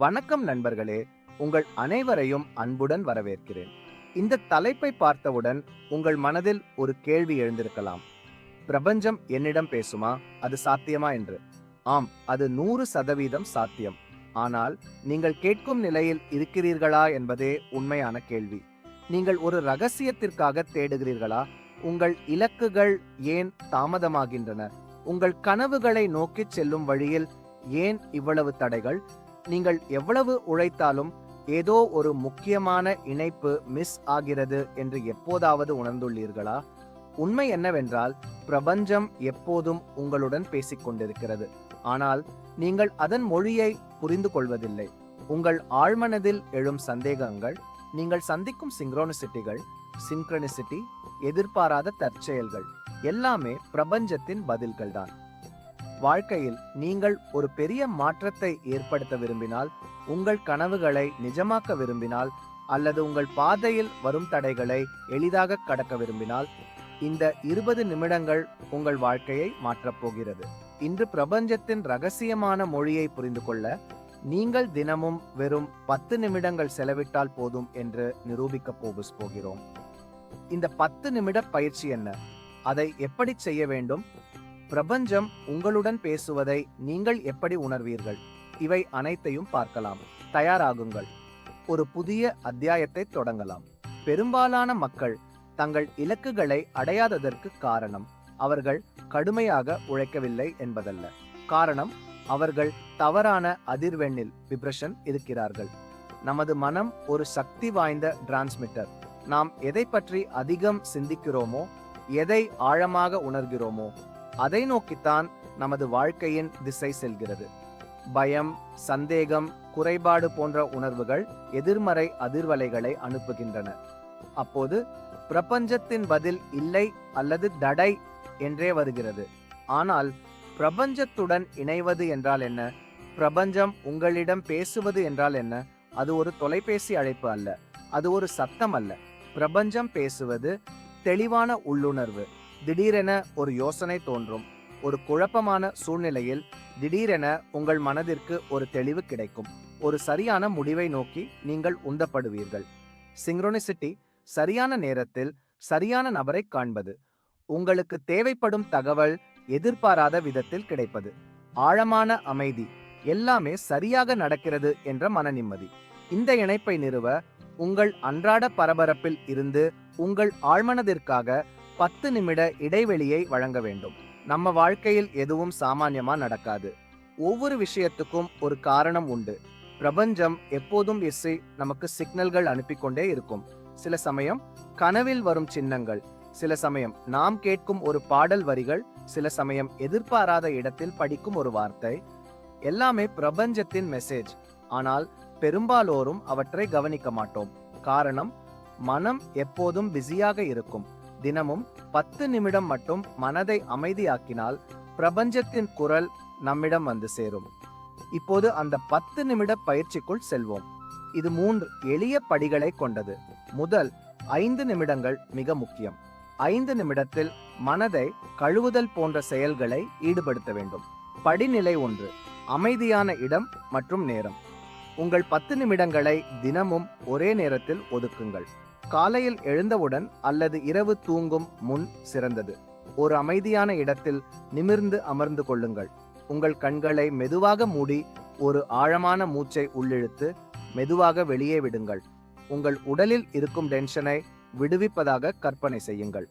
வணக்கம் நண்பர்களே. உங்கள் அனைவரையும் அன்புடன் வரவேற்கிறேன். இந்த தலைப்பை பார்த்தவுடன் உங்கள் மனதில் ஒரு கேள்வி எழுந்திருக்கலாம். பிரபஞ்சம் என்னிடம் பேசுமா? அது சாத்தியமா என்று. ஆம் அது நூறு சதவீதம் சாத்தியம். ஆனால் நீங்கள் கேட்கும் நிலையில் இருக்கிறீர்களா என்பதே உண்மையான கேள்வி. நீங்கள் ஒரு ரகசியத்திற்காக தேடுகிறீர்களா? உங்கள் இலக்குகள் ஏன் தாமதமாகின்றன? உங்கள் கனவுகளை நோக்கிச் செல்லும் வழியில் ஏன் இவ்வளவு தடைகள்? நீங்கள் எவ்வளவு உழைத்தாலும் ஏதோ ஒரு முக்கியமான இணைப்பு மிஸ் ஆகிறது என்று எப்போதாவது உணர்ந்துள்ளீர்களா? உண்மை என்னவென்றால் பிரபஞ்சம் எப்போதும் உங்களுடன் பேசிக் கொண்டிருக்கிறது ஆனால் நீங்கள் அதன் மொழியை புரிந்து கொள்வதில்லை உங்கள் ஆழ்மனதில் எழும் சந்தேகங்கள் நீங்கள் சந்திக்கும் சிங்க்ரோனிசிட்டிகள் சிங்க்ரனிசிட்டி எதிர்பாராத தற்செயல்கள் எல்லாமே பிரபஞ்சத்தின் பதில்கள்தான். வாழ்க்கையில் நீங்கள் ஒரு பெரிய மாற்றத்தை ஏற்படுத்த விரும்பினால் உங்கள் கனவுகளை நிஜமாக்க விரும்பினால் அல்லது உங்கள் பாதையில் வரும் தடைகளை எளிதாக கடக்க விரும்பினால் இந்த இருபது நிமிடங்கள் உங்கள் வாழ்க்கையை மாற்றப் போகிறது. இன்று பிரபஞ்சத்தின் ரகசியமான மொழியை புரிந்து கொள்ள நீங்கள் தினமும் வெறும் பத்து நிமிடங்கள் செலவிட்டால் போதும் என்று நிரூபிக்க போகு போகிறோம். இந்த பத்து நிமிட பயிற்சி என்ன? அதை எப்படி செய்ய வேண்டும்? பிரபஞ்சம் உங்களுடன் பேசுவதை நீங்கள் எப்படி உணர்வீர்கள்? இவை அனைத்தையும் பார்க்கலாம். தயாராகுங்கள். ஒரு புதிய அத்தியாயத்தை தொடங்கலாம். பெரும்பாலான மக்கள் தங்கள் இலக்குகளை அடையாததற்கு காரணம் அவர்கள் கடுமையாக உழைக்கவில்லை என்பதல்ல. காரணம் அவர்கள் தவறான அதிர்வெண்ணில் விப்ரஷன் இருக்கிறார்கள். நமது மனம் ஒரு சக்தி வாய்ந்த டிரான்ஸ்மிட்டர் நாம் எதை பற்றி அதிகம் சிந்திக்கிறோமோ எதை ஆழமாக உணர்கிறோமோ அதை நோக்கித்தான் நமது வாழ்க்கையின் திசை செல்கிறது. பயம் சந்தேகம் குறைபாடு போன்ற உணர்வுகள் எதிர்மறை அதிர்வலைகளை அனுப்புகின்றன. அப்போது பிரபஞ்சத்தின் பதில் இல்லை அல்லது தடை என்றே வருகிறது. ஆனால் பிரபஞ்சத்துடன் இணைவது என்றால் என்ன? பிரபஞ்சம் உங்களிடம் பேசுவது என்றால் என்ன? அது ஒரு தொலைபேசி அழைப்பு அல்ல. அது ஒரு சத்தம் அல்ல. பிரபஞ்சம் பேசுவது தெளிவான உள்ளுணர்வு. திடீரென ஒரு யோசனை தோன்றும். ஒரு குழப்பமான சூழ்நிலையில் திடீரென உங்கள் மனதிற்கு ஒரு தெளிவு கிடைக்கும். ஒரு சரியான முடிவை நோக்கி நீங்கள் உந்தப்படுவீர்கள். சிங்க்ரோனிசிட்டி சரியான நேரத்தில் சரியான நபரை காண்பது. உங்களுக்கு தேவைப்படும் தகவல் எதிர்பாராத விதத்தில் கிடைப்பது. ஆழமான அமைதி எல்லாமே சரியாக நடக்கிறது என்ற மன நிம்மதி இந்த இணைப்பை நிறுவ உங்கள் அன்றாட பரபரப்பில் இருந்து உங்கள் ஆழ்மனதிற்காக பத்து நிமிட இடைவெளியை வழங்க வேண்டும். நம்ம வாழ்க்கையில் எதுவும் சாமானியமா நடக்காது. ஒவ்வொரு விஷயத்துக்கும் ஒரு காரணம் உண்டு. பிரபஞ்சம் எப்போதும் இசை நமக்கு சிக்னல்கள் அனுப்பி கொண்டே இருக்கும். சில சமயம் கனவில் வரும் சின்னங்கள் சில சமயம் நாம் கேட்கும் ஒரு பாடல் வரிகள் சில சமயம் எதிர்பாராத இடத்தில் படிக்கும் ஒரு வார்த்தை. எல்லாமே பிரபஞ்சத்தின் மெசேஜ் ஆனால் பெரும்பாலோரும் அவற்றை கவனிக்க மாட்டோம். காரணம் மனம் எப்போதும் பிஸியாக இருக்கும். தினமும் பத்து நிமிடம் மட்டும் மனதை அமைதியாக்கினால் பிரபஞ்சத்தின் குரல் நம்மிடம் வந்து சேரும். இப்போது அந்த பத்து நிமிட பயிற்சிக்குள் செல்வோம். இது மூன்று எளிய படிகளை கொண்டது. முதல் ஐந்து நிமிடங்கள் மிக முக்கியம். ஐந்து நிமிடத்தில் மனதை கழுவுதல் போன்ற செயல்களை ஈடுபடுத்த வேண்டும். படிநிலை ஒன்று அமைதியான இடம் மற்றும் நேரம். உங்கள் பத்து நிமிடங்களை தினமும் ஒரே நேரத்தில் ஒதுக்குங்கள். காலையில் எழுந்தவுடன் அல்லது இரவு தூங்கும் முன் சிறந்தது. ஒரு அமைதியான இடத்தில் நிமிர்ந்து அமர்ந்து கொள்ளுங்கள். உங்கள் கண்களை மெதுவாக மூடி ஒரு ஆழமான மூச்சை உள்ளிழுத்து மெதுவாக வெளியே விடுங்கள். உங்கள் உடலில் இருக்கும் டென்ஷனை விடுவிப்பதாக கற்பனை செய்யுங்கள்.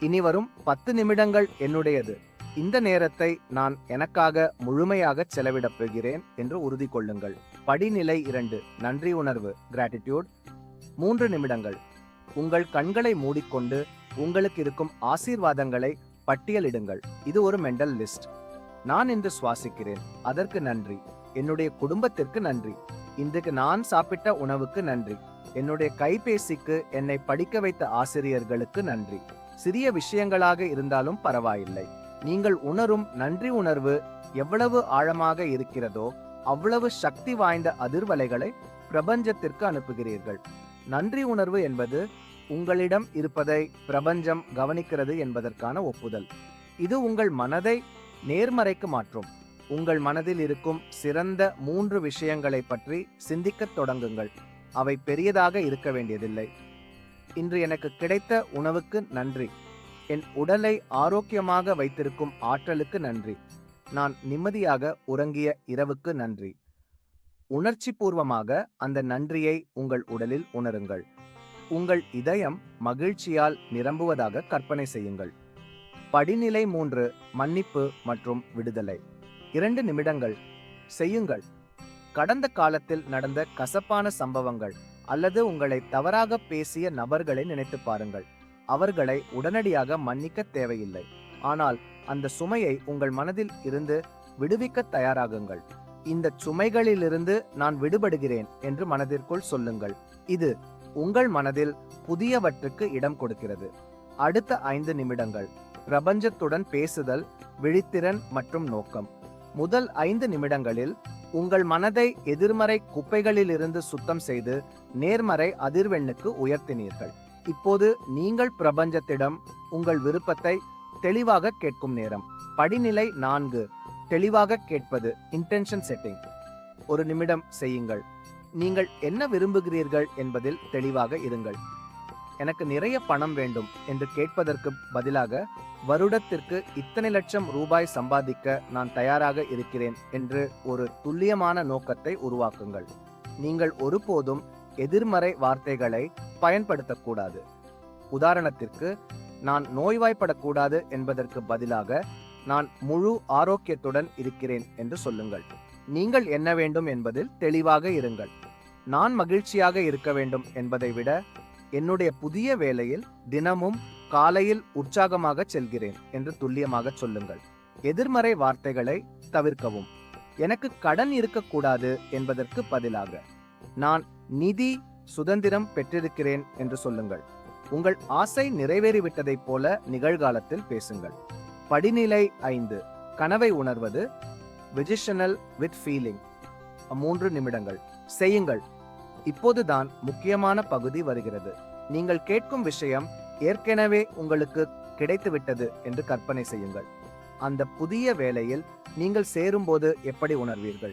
இனி வரும் பத்து நிமிடங்கள் என்னுடையது. இந்த நேரத்தை நான் எனக்காக முழுமையாக செலவிடப் போகிறேன் என்று உறுதி கொள்ளுங்கள் படிநிலை இரண்டு. நன்றி உணர்வு. கிராட்டிடியூட் மூன்று நிமிடங்கள். உங்கள் கண்களை மூடிக்கொண்டு உங்களுக்கு இருக்கும் ஆசீர்வாதங்களை பட்டியலிடுங்கள். இது ஒரு மெண்டல் லிஸ்ட் நான் இன்று சுவாசிக்கிறேன். அதற்கு நன்றி. என்னுடைய குடும்பத்திற்கு நன்றி. இன்றைக்கு நான் சாப்பிட்ட உணவுக்கு நன்றி. என்னுடைய கைபேசிக்கு என்னை படிக்க வைத்த ஆசிரியர்களுக்கு நன்றி. சிறிய விஷயங்களாக இருந்தாலும் பரவாயில்லை. நீங்கள் உணரும் நன்றி உணர்வு எவ்வளவு ஆழமாக இருக்கிறதோ அவ்வளவு சக்தி வாய்ந்த அதிர்வலைகளை பிரபஞ்சத்திற்கு அனுப்புகிறீர்கள். நன்றி உணர்வு என்பது உங்களிடம் இருப்பதை பிரபஞ்சம் கவனிக்கிறது என்பதற்கான ஒப்புதல். இது உங்கள் மனதை நேர்மறைக்கு மாற்றும். உங்கள் மனதில் இருக்கும் சிறந்த மூன்று விஷயங்களை பற்றி சிந்திக்கத் தொடங்குங்கள். அவை பெரியதாக இருக்க வேண்டியதில்லை. இன்று எனக்கு கிடைத்த உணவுக்கு நன்றி. என் உடலை ஆரோக்கியமாக வைத்திருக்கும் ஆற்றலுக்கு நன்றி. நான் நிம்மதியாக உறங்கிய இரவுக்கு நன்றி. உணர்ச்சி பூர்வமாக அந்த நன்றியை உங்கள் உடலில் உணருங்கள். உங்கள் இதயம் மகிழ்ச்சியால் நிரம்புவதாக கற்பனை செய்யுங்கள். படிநிலை மூன்று மன்னிப்பு மற்றும் விடுதலை. இரண்டு நிமிடங்கள். செய்யுங்கள். கடந்த காலத்தில் நடந்த கசப்பான சம்பவங்கள் அல்லது உங்களை தவறாக பேசிய நபர்களை நினைத்து பாருங்கள். அவர்களை உடனடியாக மன்னிக்க தேவையில்லை. ஆனால் அந்த சுமையை உங்கள் மனதில் இருந்து விடுவிக்க தயாராகுங்கள். இந்த சுமைகளிலிருந்து நான் விடுபடுகிறேன் என்று மனதிற்குள் சொல்லுங்கள். இது உங்கள் மனதில் புதியவற்றுக்கு இடம் கொடுக்கிறது. அடுத்த ஐந்து நிமிடங்கள். பிரபஞ்சத்துடன் பேசுதல் விழித்திறன் மற்றும் நோக்கம். முதல் ஐந்து நிமிடங்களில் உங்கள் மனதை எதிர்மறை குப்பைகளிலிருந்து சுத்தம் செய்து நேர்மறை அதிர்வெண்ணுக்கு உயர்த்தினீர்கள். இப்போது நீங்கள் பிரபஞ்சத்திடம் உங்கள் விருப்பத்தை தெளிவாக கேட்கும் நேரம். படிநிலை நான்கு. தெளிவாக கேட்பது இன்டென்ஷன் செட்டிங் ஒரு நிமிடம் செய்யுங்கள். நீங்கள் என்ன விரும்புகிறீர்கள் என்பதில் தெளிவாக இருங்கள். எனக்கு நிறைய பணம் வேண்டும் என்று கேட்பதற்கு பதிலாக வருடத்திற்கு இத்தனை லட்சம் ரூபாய் சம்பாதிக்க நான் தயாராக இருக்கிறேன் என்று ஒரு துல்லியமான நோக்கத்தை உருவாக்குங்கள். நீங்கள் ஒருபோதும் எதிர்மறை வார்த்தைகளை பயன்படுத்தக்கூடாது. உதாரணத்திற்கு நான் நோய்வாய்ப்படக்கூடாது என்பதற்கு பதிலாக நான் முழு ஆரோக்கியத்துடன் இருக்கிறேன் என்று சொல்லுங்கள். நீங்கள் என்ன வேண்டும் என்பதில் தெளிவாக இருங்கள். நான் மகிழ்ச்சியாக இருக்க வேண்டும் என்பதை விட என்னுடைய புதிய வேலையில் தினமும் காலையில் உற்சாகமாக செல்கிறேன் என்று துல்லியமாக சொல்லுங்கள். எதிர்மறை வார்த்தைகளை தவிர்க்கவும். எனக்கு கடன் இருக்கக்கூடாது என்பதற்கு பதிலாக நான் நிதி சுதந்திரம் பெற்றிருக்கிறேன் என்று சொல்லுங்கள். உங்கள் ஆசை நிறைவேறிவிட்டதைப் போல நிகழ்காலத்தில் பேசுங்கள். படிநிலை ஐந்து கனவை உணர்வது விஜிஷனல் வித் ஃபீலிங் மூன்று நிமிடங்கள் செய்யுங்கள். இப்போதுதான் முக்கியமான பகுதி வருகிறது. நீங்கள் கேட்கும் விஷயம் ஏற்கனவே உங்களுக்கு கிடைத்துவிட்டது என்று கற்பனை செய்யுங்கள். அந்த புதிய வேலையில் நீங்கள் சேரும்போது எப்படி உணர்வீர்கள்?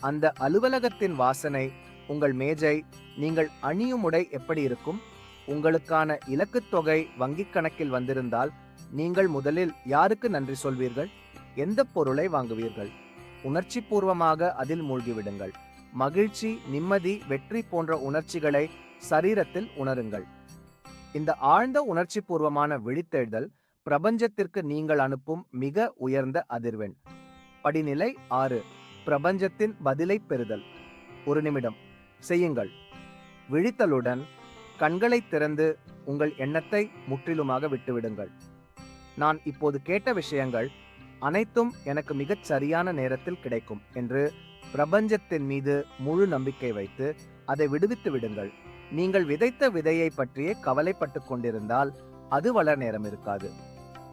அந்த அலுவலகத்தின் வாசனை உங்கள் மேஜை நீங்கள் அணியும் உடை எப்படி இருக்கும்? உங்களுக்கான இலக்குத் தொகை வங்கிக் கணக்கில் வந்திருந்தால் நீங்கள் முதலில் யாருக்கு நன்றி சொல்வீர்கள்? எந்த பொருளை வாங்குவீர்கள்? உணர்ச்சி பூர்வமாக அதில் மூழ்கிவிடுங்கள். மகிழ்ச்சி நிம்மதி வெற்றி போன்ற உணர்ச்சிகளை சரீரத்தில் உணருங்கள். இந்த ஆழ்ந்த உணர்ச்சி பூர்வமான விழித்தெழுதல் பிரபஞ்சத்திற்கு நீங்கள் அனுப்பும் மிக உயர்ந்த அதிர்வெண். படிநிலை ஆறு பிரபஞ்சத்தின் பதிலை பெறுதல். ஒரு நிமிடம் செய்யுங்கள். விழித்தலுடன் கண்களை திறந்து உங்கள் எண்ணத்தை முற்றிலுமாக விட்டுவிடுங்கள். நான் இப்போது கேட்ட விஷயங்கள் அனைத்தும் எனக்கு மிகச் சரியான நேரத்தில் கிடைக்கும் என்று பிரபஞ்சத்தின் மீது முழு நம்பிக்கை வைத்து அதை விடுவித்து விடுங்கள். நீங்கள் விதைத்த விதையை பற்றியே கவலைப்பட்டு கொண்டிருந்தால் அது வளர நேரம் இருக்காது.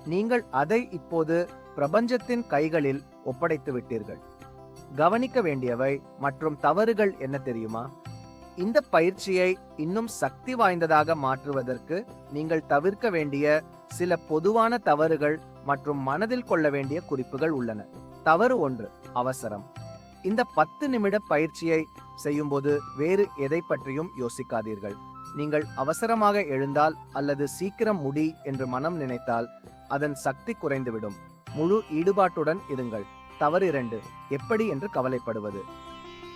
நீங்கள் அதை இப்போது பிரபஞ்சத்தின் கைகளில் ஒப்படைத்து விட்டீர்கள். கவனிக்க வேண்டியவை மற்றும் தவறுகள் என்ன தெரியுமா? இந்த பயிற்சியை இன்னும் சக்தி வாய்ந்ததாக மாற்றுவதற்கு நீங்கள் தவிர்க்க வேண்டிய சில பொதுவான தவறுகள் மற்றும் மனதில் கொள்ள வேண்டிய குறிப்புகள் உள்ளன. தவறு ஒன்று அவசரம். இந்த பத்து நிமிட பயிற்சியை செய்யும்போது வேறு எதை பற்றியும் யோசிக்காதீர்கள். நீங்கள் அவசரமாக எழுந்தால் அல்லது சீக்கிரம் முடி என்று மனம் நினைத்தால் அதன் சக்தி குறைந்துவிடும். முழு ஈடுபாட்டுடன் இருங்கள். தவறு இரண்டு. எப்படி என்று கவலைப்படுவது.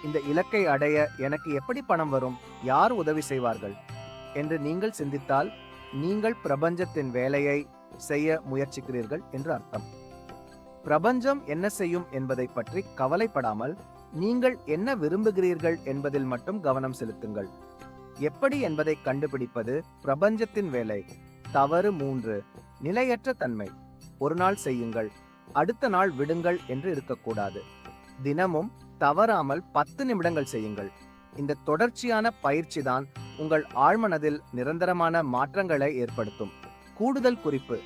இந்த இலக்கை அடைய எனக்கு எப்படி பணம் வரும்? யார் உதவி செய்வார்கள்? என்று நீங்கள் சிந்தித்தால் நீங்கள் பிரபஞ்சத்தின் வேலையை செய்ய முயற்சிக்கிறீர்கள் என்று அர்த்தம். பிரபஞ்சம் என்ன செய்யும் என்பதை பற்றி கவலைப்படாமல் நீங்கள் என்ன விரும்புகிறீர்கள் என்பதில் மட்டும் கவனம் செலுத்துங்கள். எப்படி என்பதை கண்டுபிடிப்பது பிரபஞ்சத்தின் வேலை. தவறு மூன்று நிலையற்ற தன்மை. ஒரு நாள் செய்யுங்கள் அடுத்த நாள் விடுங்கள் என்று இருக்கக்கூடாது. தினமும் தவறாமல் பத்து நிமிடங்கள் செய்யுங்கள். இந்த தொடர்ச்சியான பயிற்சி தான் உங்கள் ஆழ்மனதில் நிரந்தரமான மாற்றங்களை ஏற்படுத்தும். கூடுதல் குறிப்பு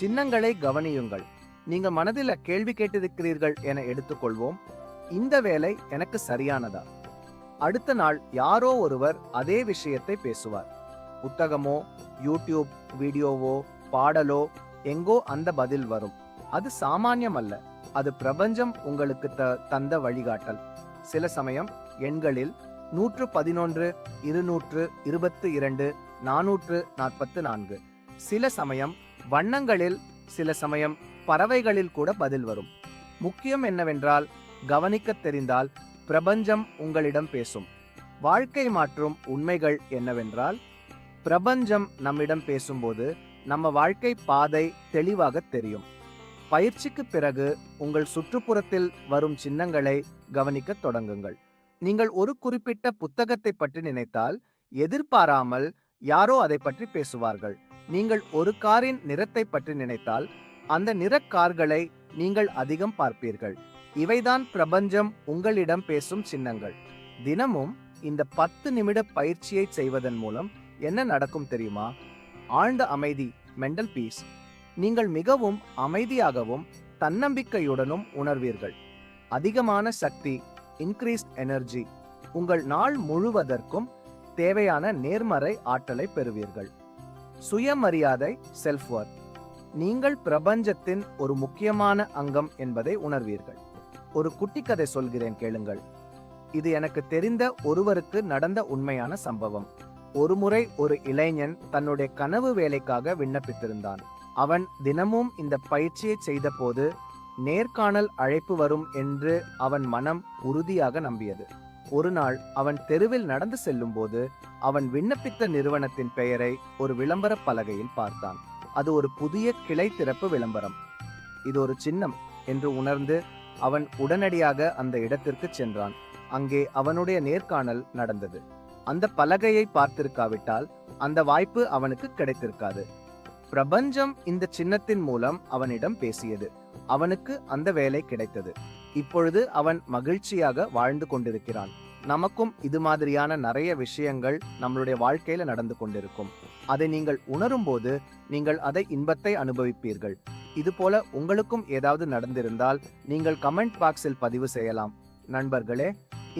சின்னங்களை கவனியுங்கள். நீங்க மனதில் கேள்வி கேட்டிருக்கிறீர்கள் என எடுத்துக்கொள்வோம். இந்த வேலை எனக்கு சரியானதா? அடுத்த நாள் யாரோ ஒருவர் அதே விஷயத்தை பேசுவார். புத்தகமோ யூடியூப் வீடியோவோ பாடலோ எங்கோ அந்த பதில் வரும். அது சாமானியம் அல்ல அது பிரபஞ்சம் உங்களுக்கு த- தந்த வழிகாட்டல். சில சமயம் எண்களில் நூற்று பதினொன்று இருநூற்று இருபத்து இரண்டு நானூற்று நாற்பத்து நான்கு. சில சமயம் வண்ணங்களில் சில சமயம் பறவைகளில் கூட பதில் வரும். முக்கியம் என்னவென்றால் கவனிக்க தெரிந்தால் பிரபஞ்சம் உங்களிடம் பேசும். வாழ்க்கை மாற்றும் உண்மைகள் என்னவென்றால் பிரபஞ்சம் நம்மிடம் பேசும்போது நம்ம வாழ்க்கை பாதை தெளிவாக தெரியும். பயிற்சிக்கு பிறகு உங்கள் சுற்றுப்புறத்தில் வரும் சின்னங்களை கவனிக்கத் தொடங்குங்கள். நீங்கள் ஒரு குறிப்பிட்ட புத்தகத்தை பற்றி நினைத்தால் எதிர்பாராமல் யாரோ அதை பற்றி பேசுவார்கள். நீங்கள் ஒரு காரின் நிறத்தை பற்றி நினைத்தால் அந்த நிற கார்களை நீங்கள் அதிகம் பார்ப்பீர்கள். இவைதான் பிரபஞ்சம் உங்களிடம் பேசும் சின்னங்கள். தினமும் இந்த பத்து நிமிட பயிற்சியை செய்வதன் மூலம் என்ன நடக்கும் தெரியுமா? ஆழ்ந்த அமைதி மெண்டல் பீஸ் நீங்கள் மிகவும் அமைதியாகவும் தன்னம்பிக்கையுடனும் உணர்வீர்கள். அதிகமான சக்தி இன்க்ரீஸ்ட் எனர்ஜி உங்கள் நாள் முழுவதற்கும் தேவையான நேர்மறை ஆற்றலை பெறுவீர்கள். சுயமரியாதை செல்ஃப் ஒர்க் நீங்கள் பிரபஞ்சத்தின் ஒரு முக்கியமான அங்கம் என்பதை உணர்வீர்கள். ஒரு குட்டி கதை சொல்கிறேன் கேளுங்கள். இது எனக்கு தெரிந்த ஒருவருக்கு நடந்த உண்மையான சம்பவம். ஒருமுறை ஒரு இளைஞன் தன்னுடைய கனவு வேலைக்காக விண்ணப்பித்திருந்தான். அவன் தினமும் இந்த பயிற்சியை செய்தபோது நேர்காணல் அழைப்பு வரும் என்று அவன் மனம் உறுதியாக நம்பியது. ஒரு நாள் அவன் தெருவில் நடந்து செல்லும்போது அவன் விண்ணப்பித்த நிறுவனத்தின் பெயரை ஒரு விளம்பர பலகையில் பார்த்தான். அது ஒரு புதிய கிளை திறப்பு விளம்பரம். இது ஒரு சின்னம் என்று உணர்ந்து அவன் உடனடியாக அந்த இடத்திற்கு சென்றான். அங்கே அவனுடைய நேர்காணல் நடந்தது. அந்த பலகையை பார்த்திருக்காவிட்டால் அந்த வாய்ப்பு அவனுக்கு கிடைத்திருக்காது. பிரபஞ்சம் இந்த சின்னத்தின் மூலம் அவனிடம் பேசியது. அவனுக்கு அந்த வேலை கிடைத்தது. இப்பொழுது அவன் மகிழ்ச்சியாக வாழ்ந்து கொண்டிருக்கிறான். நமக்கும் இது மாதிரியான நிறைய விஷயங்கள் நம்மளுடைய வாழ்க்கையில நடந்து கொண்டிருக்கும். அதை நீங்கள் உணரும்போது நீங்கள் அதை இன்பத்தை அனுபவிப்பீர்கள். இதுபோல உங்களுக்கும் ஏதாவது நடந்திருந்தால் நீங்கள் கமெண்ட் பாக்ஸில் பதிவு செய்யலாம். நண்பர்களே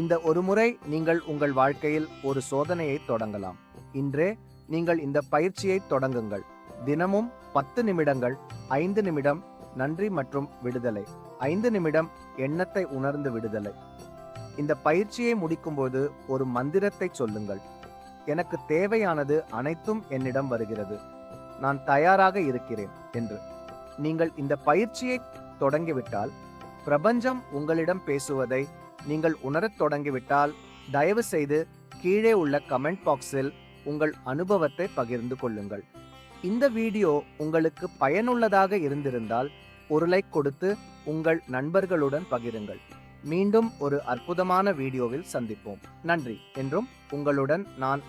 இந்த ஒரு முறை நீங்கள் உங்கள் வாழ்க்கையில் ஒரு சோதனையை தொடங்கலாம். இன்றே நீங்கள் இந்த பயிற்சியை தொடங்குங்கள். தினமும் பத்து நிமிடங்கள் ஐந்து நிமிடம் நன்றி மற்றும் விடுதலை. ஐந்து நிமிடம் எண்ணத்தை உணர்ந்து விடுதலை. இந்த பயிற்சியை முடிக்கும்போது ஒரு மந்திரத்தை சொல்லுங்கள். எனக்கு தேவையானது அனைத்தும் என்னிடம் வருகிறது. நான் தயாராக இருக்கிறேன் என்று. நீங்கள் இந்த பயிற்சியை தொடங்கிவிட்டால் பிரபஞ்சம் உங்களிடம் பேசுவதை நீங்கள் உணரத் தொடங்கிவிட்டால் தயவு செய்து கீழே உள்ள கமெண்ட் பாக்ஸில் உங்கள் அனுபவத்தை பகிர்ந்து கொள்ளுங்கள். இந்த வீடியோ உங்களுக்கு பயனுள்ளதாக இருந்திருந்தால் ஒரு லைக் கொடுத்து உங்கள் நண்பர்களுடன் பகிருங்கள். மீண்டும் ஒரு அற்புதமான வீடியோவில் சந்திப்போம். நன்றி. என்றும் உங்களுடன் நான்